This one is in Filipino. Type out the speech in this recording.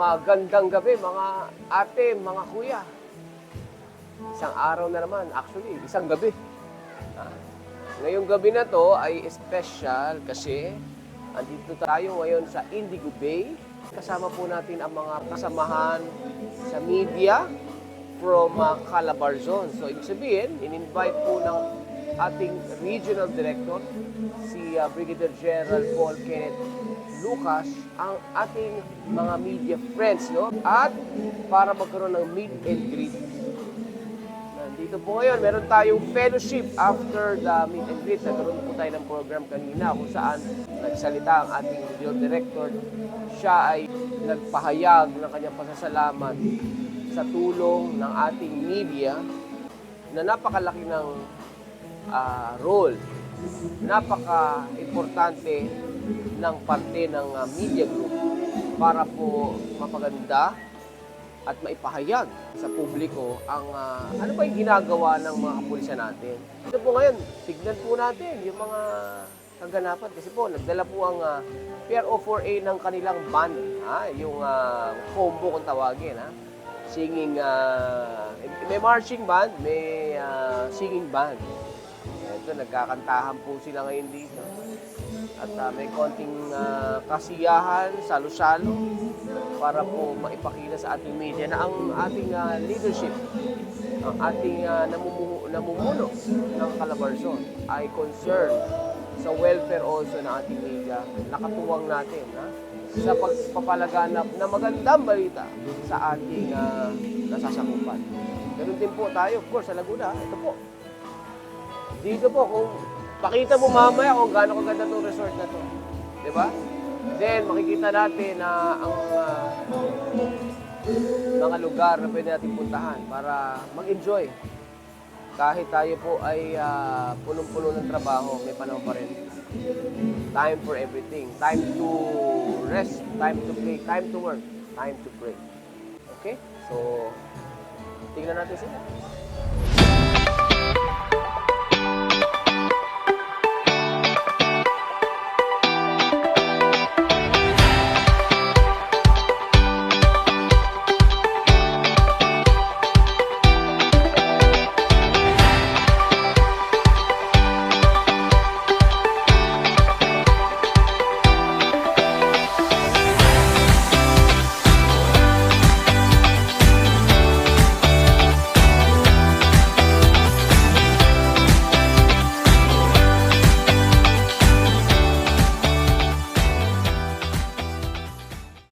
Magandang gabi mga ate, mga kuya. Isang araw na naman, actually, isang gabi. Ah, Ngayong gabi na to ay special kasi andito tayo ngayon sa Indigo Bay. Kasama po natin ang mga kasamahan sa media from uh, Calabarzon. So, ibig sabihin, in-invite po ng ating regional director, si uh, Brigadier General Paul Kenneth Lucas, ang ating mga media friends, no? At para magkaroon ng meet and greet Nandito po ngayon, meron tayong fellowship after the meet and greet. Nagkaroon po tayo ng program kanina kung saan nagsalita ang ating video director. Siya ay nagpahayag ng kanyang pasasalamat sa tulong ng ating media na napakalaki ng ah, role, napaka-importante ng parte ng ah, media group para po mapaganda at maipahayag sa publiko ang ah, ano ba yung ginagawa ng mga kapulisan natin. Ito po ngayon, tignan po natin yung mga kaganapan kasi po nagdala po ang ah, PRO4A ng kanilang band, ha? yung uh, combo kung tawagin, ha? singing, ah, may marching band, may ah, singing band. Ito, nagkakantahan po sila ngayon dito. At ah, may konting ah, kasiyahan, salo-salo para po maipakita sa ating media na ang ating ah, leadership, ang ating uh, namumuno, namumuno ng Calabarzon ay concerned sa welfare also ng ating media. Nakatuwang natin ha? sa pagpapalaganap na magandang balita sa ating ah, nasasakupan. Ganun din po tayo, of course, sa Laguna. Ito po, dito po, kung pakita mo mamaya kung gaano kaganda itong resort na to. Di ba? Then, makikita natin na ang ah, mga lugar na pwede natin puntahan para mag-enjoy. Kahit tayo po ay ah, punong-puno ng trabaho, may panahon pa rin. Time for everything. Time to rest, time to play, time to work, time to pray. Okay? So, tingnan natin sila.